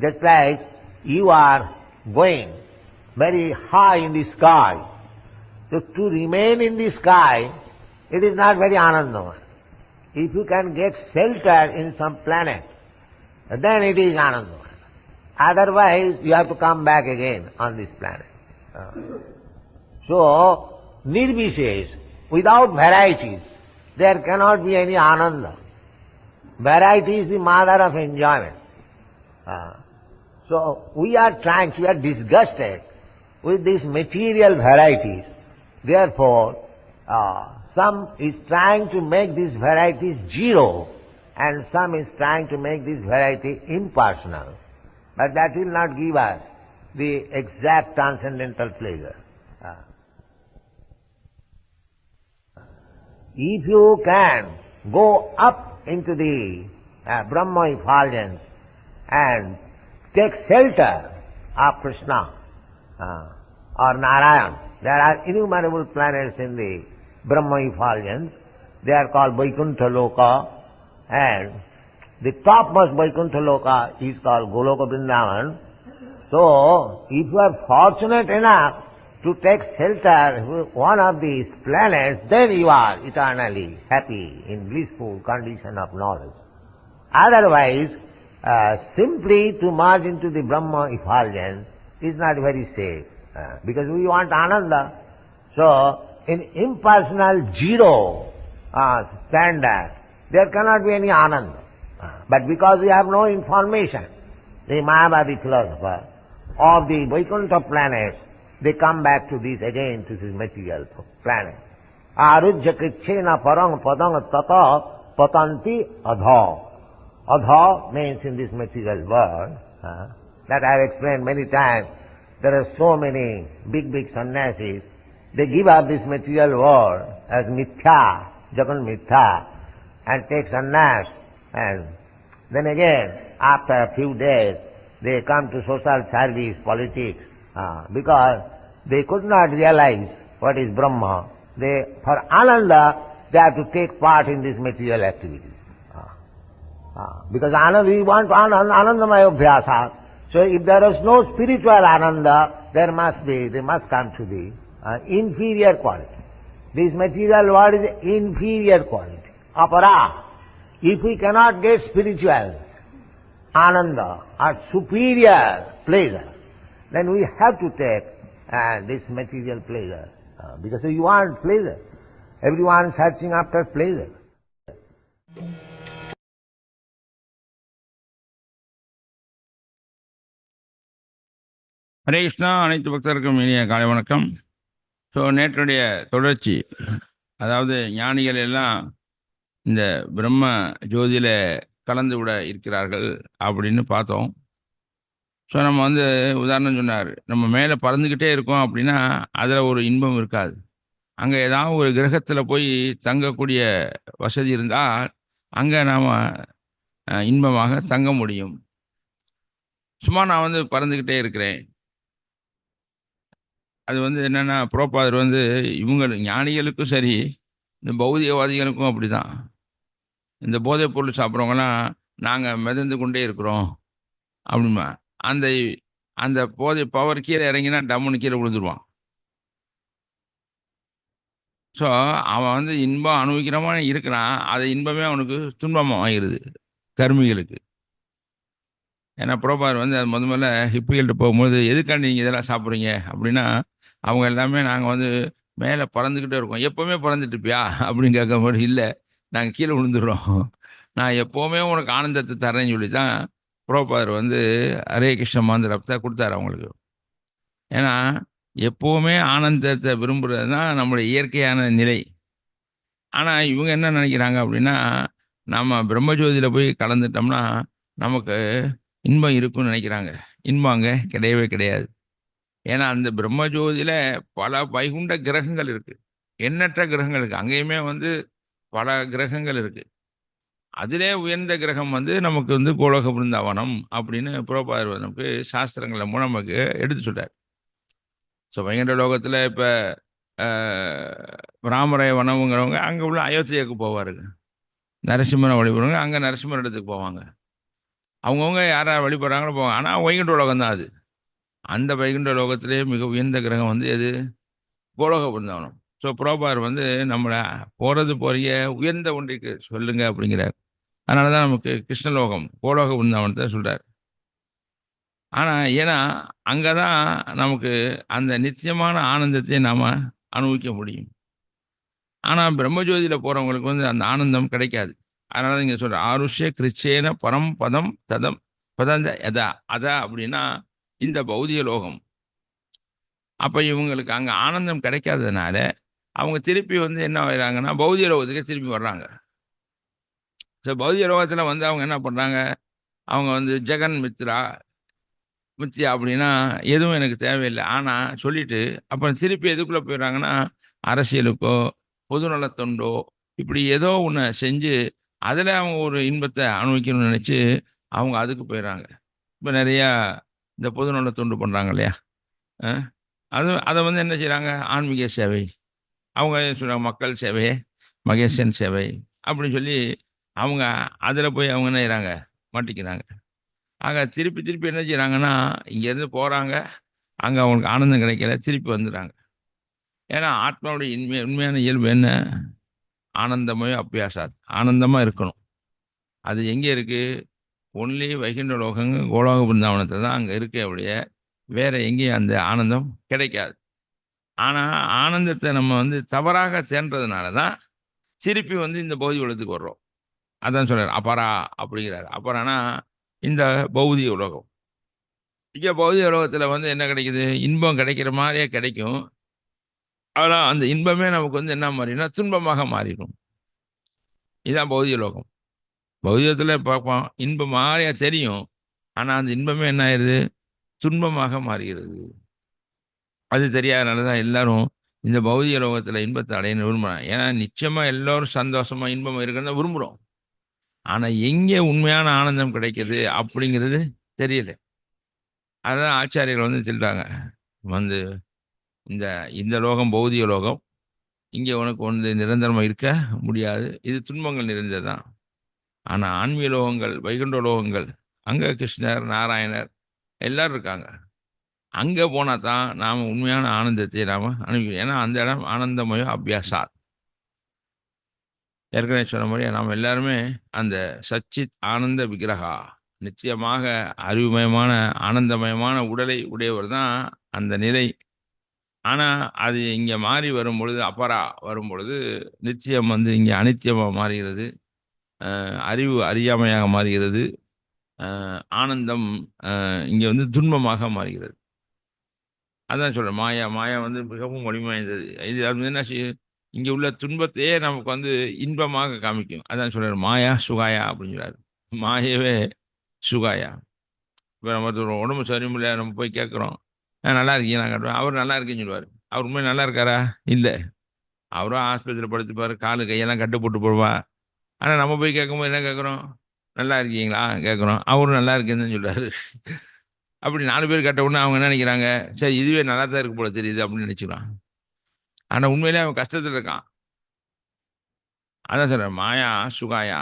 Just like you are going very high in the sky. So to remain in the sky, it is not very anandamaya. If you can get shelter in some planet, then it is anandamaya. Otherwise, you have to come back again on this planet. Uh, So, nirvishesh, without varieties, there cannot be any ananda. Variety is the mother of enjoyment. So, we are trying, we are disgusted with these material varieties. Therefore, uh, some is trying to make these varieties zero, and some is trying to make this variety impersonal. But that will not give us the exact transcendental pleasure. Uh, If you can go up into the uh, Brahma effulgence and take shelter of Krishna uh, or Narayan, there are innumerable planets in the Brahma effulgence. They are called Vaikuntha Loka and the topmost Vaikuntha Loka is called Goloka Vrindavan. So, if you are fortunate enough to take shelter one of these planets, then you are eternally happy in blissful condition of knowledge. Otherwise, uh, simply to merge into the Brahma effulgence is not very safe, uh, because we want Ananda. So, in impersonal zero uh, standard, there cannot be any Ananda. Uh, but because we have no information, the Mayavadi philosopher of the Vaikuntha planets, they come back to this again, to this material planet. Arujya krichena parang padang tata patanti adha. Adha means in this material world, uh, that I have explained many times, there are so many big, big sannyasis, they give up this material world as mithya, jagan mithya, and take sannyas, and then again, after a few days, they come to social service, politics, uh, because they could not realize what is Brahma. They, for Ananda, they have to take part in this material activities. Uh, because Ananda, we want Ananda, Anandamaya Abhyasa. So if there is no spiritual Ananda, there must be, they must come to the uh, inferior quality. This material world is inferior quality. Apara. If we cannot get spiritual Ananda or superior pleasure, then we have to take uh, this material pleasure. Uh, because you want pleasure. Everyone is searching after pleasure. Hare Krishna அனைத்து பக்தருக்கும் இனிய காலை வணக்கம். So நேற்றுடைய தொடர்ச்சி அதாவது ஞானிகள் எல்லாம் இந்த பிரம்ம ஜோதியில் கலந்து விட இருக்கிறார்கள் அப்படின்னு பார்த்தோம். ஸோ நம்ம வந்து உதாரணம் சொன்னார் நம்ம மேலே பறந்துக்கிட்டே இருக்கோம் அப்படின்னா அதில் ஒரு இன்பம் இருக்காது. அங்கே ஏதாவது ஒரு கிரகத்தில் போய் தங்கக்கூடிய வசதி இருந்தால் அங்கே நாம் இன்பமாக தங்க முடியும். சும்மா நான் வந்து பறந்துக்கிட்டே இருக்கிறேன். அது வந்து என்னென்னா புரோபாதர் வந்து இவங்க ஞானிகளுக்கும் சரி இந்த பௌதிகவாதிகளுக்கும் அப்படி தான் இந்த போதைப் பொருள் சாப்பிட்றவங்கலாம் நாங்கள் மிதந்து கொண்டே இருக்கிறோம். அப்படிமா அந்த அந்த போதை பவர் கீழே இறங்கினா டம்முன்னு கீழே விழுந்துருவான். ஸோ அவன் வந்து இன்பம் அனுபவிக்கிறவன் இருக்கிறான். அதை இன்பமே அவனுக்கு துன்பமாக ஆகிடுது கருமிகளுக்கு. ஏன்னா புரோபார் வந்து அது முத முதல்ல ஹிப்பிகள்கிட்ட போகும்போது எதுக்காண்டி நீங்கள் இதெல்லாம் சாப்பிட்றீங்க? அப்படின்னா அவங்க எல்லாமே நாங்கள் வந்து மேலே பறந்துக்கிட்டே இருக்கோம். எப்போவுமே பறந்துட்டு இருப்பியா அப்படின்னு மாதிரி இல்லை நாங்கள் கீழே விழுந்துடுறோம். நான் எப்போவுமே உனக்கு ஆனந்தத்தை தரேன்னு சொல்லி தான் புரோபாதர் வந்து ஹரே கிருஷ்ண மாந்திரத்தை கொடுத்தாரு அவங்களுக்கு. ஏன்னா எப்போவுமே ஆனந்தத்தை விரும்புகிறது தான் நம்மளுடைய இயற்கையான நிலை. ஆனால் இவங்க என்ன நினைக்கிறாங்க அப்படின்னா நம்ம பிரம்மஜோதியில் போய் கலந்துட்டோம்னா நமக்கு இன்பம் இருக்குன்னு நினைக்கிறாங்க. இன்பம் அங்கே கிடையவே கிடையாது. ஏன்னா அந்த பிரம்மஜோதியில் பல வைகுண்ட கிரகங்கள் இருக்குது எண்ணற்ற கிரகங்கள் இருக்குது அங்கேயுமே வந்து பல கிரகங்கள் இருக்குது அதிலே உயர்ந்த கிரகம் வந்து நமக்கு வந்து கோலோக பிருந்தாவனம் அப்படின்னு புரோபாதர் நமக்கு சாஸ்திரங்களை மூலம் நமக்கு எடுத்து சொல்கிறார் ஸோ வைகுண்ட லோகத்தில் இப்போ ராமராய வனம்ங்கிறவங்க அங்கே உள்ள அயோத்தியாவுக்கு போவாருங்க. நரசிம்மனை வழிபடுறவங்க அங்கே நரசிம்மர் இடத்துக்கு போவாங்க. அவங்கவுங்க யாரை வழிபடுறாங்களோ போவாங்க. ஆனால் வைகுண்ட உலகம் தான் அது. அந்த வைகுண்ட லோகத்திலே மிக உயர்ந்த கிரகம் வந்து எது? கோலோக பிருந்தாவனம் ஸோ புரோபார் வந்து நம்மளை போகிறது போறிய உயர்ந்த ஒன்றைக்கு சொல்லுங்க அப்படிங்கிறார். அதனால தான் நமக்கு கிருஷ்ணலோகம் கோலோக பிருந்தாவனத்தை சொல்கிறார் ஆனால் ஏன்னா அங்கே தான் நமக்கு அந்த நிச்சயமான ஆனந்தத்தை நாம் அனுபவிக்க முடியும். ஆனால் பிரம்மஜோதியில் போகிறவங்களுக்கு வந்து அந்த ஆனந்தம் கிடைக்காது. அதனால இங்கே சொல்கிற ஆருஷ்ய கிருச்சேன பரம் பதம் ததம் பதந்த எதா அதா அப்படின்னா இந்த பௌதிக லோகம். அப்போ இவங்களுக்கு அங்கே ஆனந்தம் கிடைக்காததுனால அவங்க திருப்பி வந்து என்ன ஆகிறாங்கன்னா பௌதிக லோகத்துக்கு திருப்பி வர்றாங்க. ஸோ பௌதிக லோகத்தில் வந்து அவங்க என்ன பண்ணுறாங்க அவங்க வந்து ஜெகன் மித்ரா மித்யா அப்படின்னா எதுவும் எனக்கு தேவையில்லை. ஆனால் சொல்லிவிட்டு அப்புறம் திருப்பி எதுக்குள்ளே போயிடுறாங்கன்னா அரசியலுக்கோ பொதுநலத்தொண்டோ இப்படி ஏதோ ஒன்று செஞ்சு அதில் அவங்க ஒரு இன்பத்தை அனுபவிக்கணும்னு நினச்சி அவங்க அதுக்கு போயிடுறாங்க. இப்போ நிறையா இந்த பொதுநல தொண்டு பண்ணுறாங்க இல்லையா? அது அதை வந்து என்ன செய்கிறாங்க ஆன்மீக சேவை. அவங்க சொல்கிறாங்க மக்கள் சேவை மகேசன் சேவை அப்படின்னு சொல்லி அவங்க அதில் போய் அவங்க என்ன செய்கிறாங்க மாட்டிக்கிறாங்க. ஆக திருப்பி திருப்பி என்ன செய்கிறாங்கன்னா இங்கேருந்து போகிறாங்க அங்கே அவங்களுக்கு ஆனந்தம் கிடைக்கல. திருப்பி வந்துடுறாங்க ஏன்னா ஆத்மாவுடைய இன்மை உண்மையான இயல்பு என்ன? ஆனந்தமய அபியாசாத். ஆனந்தமாக இருக்கணும். அது எங்கே இருக்குது ஒன்லி வைகுண்ட லோகங்க கோலோக பிருந்தாவனத்தில் தான் அங்கே இருக்கே அப்படிய வேறு எங்கேயும் அந்த ஆனந்தம் கிடைக்காது. ஆனால் ஆனந்தத்தை நம்ம வந்து தவறாக சேர்ன்றதுனால தான் திருப்பி வந்து இந்த பௌதி உலகத்துக்கு வர்றோம். அதான் சொல்கிறார் அபரா அப்படிங்கிறார். அபரானா இந்த பௌதிக உலகம். இங்கே பௌதிக உலகத்தில் வந்து என்ன கிடைக்குது? இன்பம் கிடைக்கிற மாதிரியே கிடைக்கும். ஆனால் அந்த இன்பமே நமக்கு வந்து என்ன மாறினா துன்பமாக மாறிடும். இதுதான் பௌதிக லோகம் பௌதத்தில் பார்ப்போம். இன்பம் மாறியா தெரியும். ஆனால் அந்த இன்பமே என்ன ஆயிடுது? துன்பமாக மாறுகிறது. அது தெரியாதனால தான் எல்லாரும் இந்த பௌதிக லோகத்தில் இன்பத்தை அடையணும் விரும்புகிறாங்க ஏன்னா நிச்சயமாக எல்லோரும் சந்தோஷமாக இன்பம் இருக்கிறத விரும்புகிறோம் ஆனால் எங்கே உண்மையான ஆனந்தம் கிடைக்கிது அப்படிங்கிறது தெரியல. அதான் ஆச்சாரியர்கள் வந்து சொல்லிட்டாங்க. வந்து இந்த இந்த லோகம் பௌதிக லோகம். இங்கே உனக்கு ஒன்று நிரந்தரமாக இருக்க முடியாது. இது துன்பங்கள் நிறைந்தது தான் ஆனால் ஆன்மீக லோகங்கள் வைகுண்ட லோகங்கள் அங்கே கிருஷ்ணர் நாராயணர் எல்லோரும் இருக்காங்க. அங்கே போனால் தான் நாம் உண்மையான ஆனந்தத்தை நாம் அனுபவிக்கணும் ஏன்னா அந்த இடம் ஆனந்தமயம் அபியாசா. ஏற்கனவே சொன்ன மாதிரி நாம் எல்லாருமே அந்த சச்சித் ஆனந்த விக்கிரகா நிச்சயமாக அறிவுமயமான ஆனந்தமயமான உடலை உடையவர் தான் அந்த நிலை. ஆனால் அது இங்கே மாறி வரும் பொழுது அப்பரா வரும் பொழுது நிச்சயம் வந்து இங்கே அனித்தியமாக மாறுகிறது. அறிவு அறியாமையாக மாறுகிறது. ஆனந்தம் இங்கே வந்து துன்பமாக மாறுகிறது. அதான் சொல்கிறேன் மாயா மாயா வந்து மிகவும் வலிமையானது இது அது என்ன செய்யும் இங்கே உள்ள துன்பத்தையே நமக்கு வந்து இன்பமாக காமிக்கும். அதான் சொல்கிறார் மாயா சுகாயா அப்படின்னு சொல்கிறார் மாயவே சுகாயா. இப்போ நம்ம ஒருத்தர் உடம்பு சரியில்லை நம்ம போய் கேட்குறோம். நல்லா இருக்கீங்க காட்டுவேன் அவர் நல்லா இருக்கேன்னு சொல்லுவார். அவர் உண்மையாக நல்லா இருக்காரா? இல்லை. அவரும் ஆஸ்பத்திரியில் படுத்துப்பார். காலு கையெல்லாம் கட்டு போட்டு போடுவா ஆனால் நம்ம போய் கேட்கும்போது என்ன கேட்குறோம்? நல்லா இருக்கீங்களா? கேட்குறோம். அவரும் நல்லா இருக்கேன்னு சொல்கிறாரு அப்படி நாலு பேர் கட்ட உடனே அவங்க என்ன நினைக்கிறாங்க? சரி இதுவே நல்லா தான் இருக்கு போல தெரியுது அப்படின்னு நினச்சிக்கிறான். ஆனால் உண்மையிலே அவன் கஷ்டத்தில் இருக்கான். அதான் சொல்கிறேன் மாயா சுகாயா.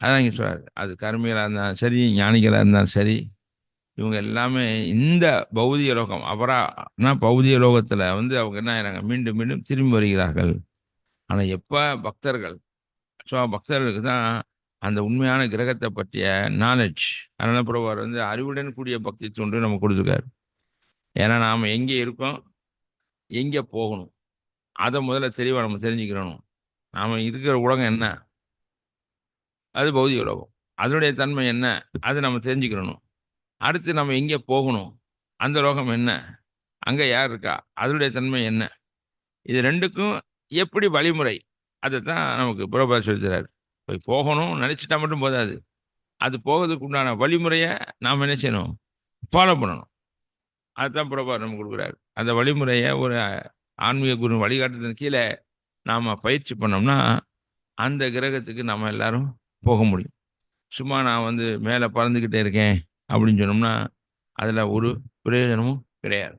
அதான் இங்கே சொல்கிறார் அது கருமிகளாக இருந்தாலும் சரி ஞானிகளாக இருந்தாலும் சரி இவங்க எல்லாமே இந்த பௌதிக லோகம் அபரானா பௌதிக லோகத்தில் வந்து அவங்க என்ன ஆகிறாங்க மீண்டும் மீண்டும் திரும்பி வருகிறார்கள். ஆனால் எப்போ பக்தர்கள் ஸோ பக்தர்களுக்கு தான் அந்த உண்மையான கிரகத்தை பற்றிய நாலேஜ் அதனால் பிரபார் வந்து அறிவுடன் கூடிய பக்தி தொண்டு நம்ம கொடுத்துருக்காரு. ஏன்னா நாம் எங்கே இருக்கோம் எங்கே போகணும் அதை முதல்ல தெளிவாக நம்ம தெரிஞ்சுக்கிறணும். நாம் இருக்கிற உலகம் என்ன? அது பௌதிக உலகம். அதனுடைய தன்மை என்ன? அது நம்ம தெரிஞ்சுக்கிறணும். அடுத்து நம்ம எங்கே போகணும்? அந்த லோகம் என்ன? அங்கே யார் இருக்கா? அதனுடைய தன்மை என்ன? இது ரெண்டுக்கும் எப்படி வழிமுறை? அதை தான் நமக்கு புரோபா சொல்கிறார் போய் போகணும் நினச்சிட்டா மட்டும் போதாது. அது போகிறதுக்கு உண்டான வழிமுறையை நாம் என்ன செய்யணும்? ஃபாலோ பண்ணணும். அதுதான் புரோபா நம்ம கொடுக்குறாரு. அந்த வழிமுறையை ஒரு ஆன்மீக குரு வழிகாட்டுறதுக்கு கீழே நாம் பயிற்சி பண்ணோம்னா அந்த கிரகத்துக்கு நம்ம எல்லாரும் போக முடியும். சும்மா நான் வந்து மேலே பறந்துக்கிட்டே இருக்கேன் அப்படின்னு சொன்னோம்னா அதில் ஒரு பிரயோஜனமும் கிடையாது.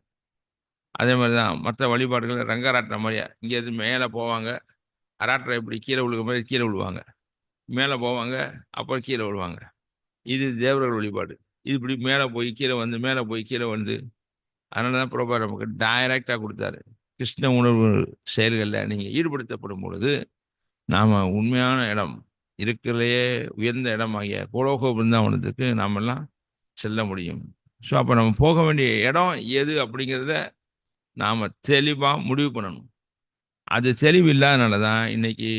அதே மாதிரி தான் மற்ற வழிபாடுகள் ரங்கராட்டுற மாதிரியா இங்கேருந்து மேலே போவாங்க. அராட்டுற இப்படி கீழே விழுக மாதிரி கீழே விழுவாங்க. மேலே போவாங்க அப்புறம் கீழே விழுவாங்க. இது தேவர்கள் வழிபாடு. இது இப்படி மேலே போய் கீழே வந்து மேலே போய் கீழே வந்து. அதனால தான் பிரபா நமக்கு டைரக்டாக கொடுத்தாரு. கிருஷ்ண உணர்வு செயல்களில் நீங்கள் ஈடுபடுத்தப்படும் பொழுது நாம் உண்மையான இடம் இருக்கிறதுலையே உயர்ந்த இடமாகிய கோலோகோ பிருந்தாவனத்துக்கு நாமெல்லாம் செல்ல முடியும். ஸோ அப்போ நம்ம போக வேண்டிய இடம் எது அப்படிங்கிறத நாம் தெளிவாக முடிவு பண்ணணும். அது தெளிவு இல்லாதனால தான் இன்னைக்கு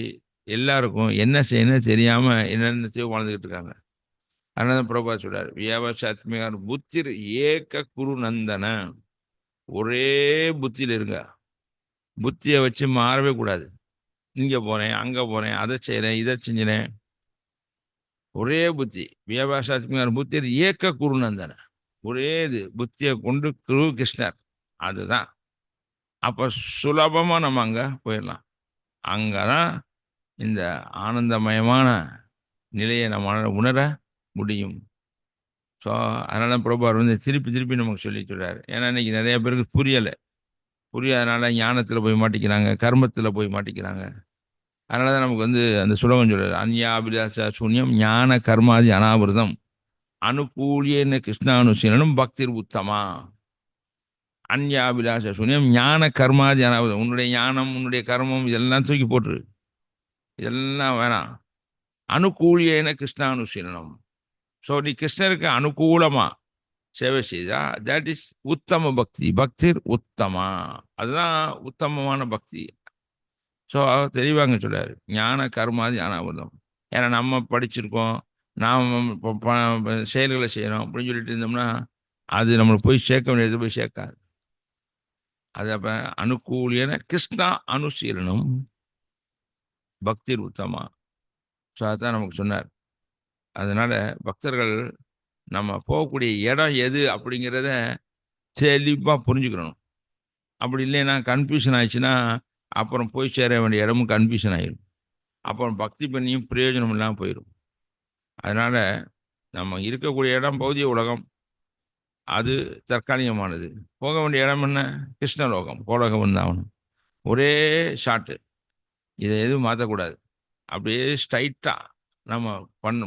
எல்லாருக்கும் என்ன செய்யணும் தெரியாமல் என்னென்னத்தையோ வாழ்ந்துக்கிட்டு இருக்காங்க. அதனால தான் பிரபா சொல்றார் வியாபாரத்மிகார் புத்திர் ஏக குரு நந்தன. ஒரே புத்தியில் இருங்க. புத்தியை வச்சு மாறவே கூடாது. இங்கே போகிறேன் அங்கே போகிறேன் அதை செய்கிறேன் இதை செஞ்சினேன் ஒரே புத்தி வியாபாரத்மிகார் புத்திர் ஏக்க குரு நந்தன. ஒரே இது புத்தியை கொண்டு குரு கிருஷ்ணர். அதுதான். அப்போ சுலபமாக நம்ம அங்கே போயிடலாம். அங்கே தான் இந்த ஆனந்தமயமான நிலையை நம்மளால் உணர முடியும். ஸோ அதனால் பிரபார் வந்து திருப்பி திருப்பி நமக்கு சொல்லி சொல்கிறார் ஏன்னா இன்றைக்கி நிறைய பேருக்கு புரியலை. புரியாதனால ஞானத்தில் போய் மாட்டிக்கிறாங்க கர்மத்தில் போய் மாட்டிக்கிறாங்க. அதனால தான் நமக்கு வந்து அந்த சுலகம் சொல்கிறார் அந்யாபிலாச சூன்யம் ஞான கர்மாதி அனாபிரதம் அனுகூலியன்னு கிருஷ்ணானுசீலனும் பக்திர் உத்தமா. அன்யாபிலாச சூன்யம் ஞான கர்மாதி அனாபிரதம் உன்னுடைய ஞானம் உன்னுடைய கர்மம் இதெல்லாம் தூக்கி போட்டுரு. இதெல்லாம் வேணாம். அனுகூலியன கிருஷ்ணானுசீலனம் ஸோ நீ கிருஷ்ணருக்கு அனுகூலமாக சேவை செய்தா தட் இஸ் உத்தம பக்தி. பக்திர் உத்தமா. அதுதான் உத்தமமான பக்தி. ஸோ அவர் தெளிவாங்க சொல்கிறார் ஞான கர்மாதி அனாபதம். ஏன்னா நம்ம படிச்சிருக்கோம். நாம் இப்போ செயல்களை செய்கிறோம் அப்படின்னு சொல்லிட்டு இருந்தோம்னா அது நம்மளுக்கு போய் சேர்க்க வேண்டியது போய் சேர்க்காது. அது அப்போ அனுகூலியன கிருஷ்ணா அனுசீலனம் பக்தி உத்தமா ஸோ அதான் நமக்கு சொன்னார். அதனால பக்தர்கள் நம்ம போகக்கூடிய இடம் எது அப்படிங்கிறத தெளிவாக புரிஞ்சுக்கணும். அப்படி இல்லைன்னா கன்ஃபியூஷன் ஆயிடுச்சுன்னா அப்புறம் போய் சேர வேண்டிய இடமும் கன்ஃபியூஷன் ஆயிடும் அப்புறம் பக்தி பண்ணியும் பிரயோஜனம் இல்லாமல் போயிடும் அதனால் நம்ம இருக்கக்கூடிய இடம் பௌதிய உலகம். அது தற்காலிகமானது. போக வேண்டிய இடம் என்ன? கிருஷ்ணலோகம் கோலோகம் வந்தாகணும் ஒரே ஷாட்டு இதை எதுவும் மாற்றக்கூடாது அப்படியே ஸ்ட்ரைட்டாக நம்ம பண்ண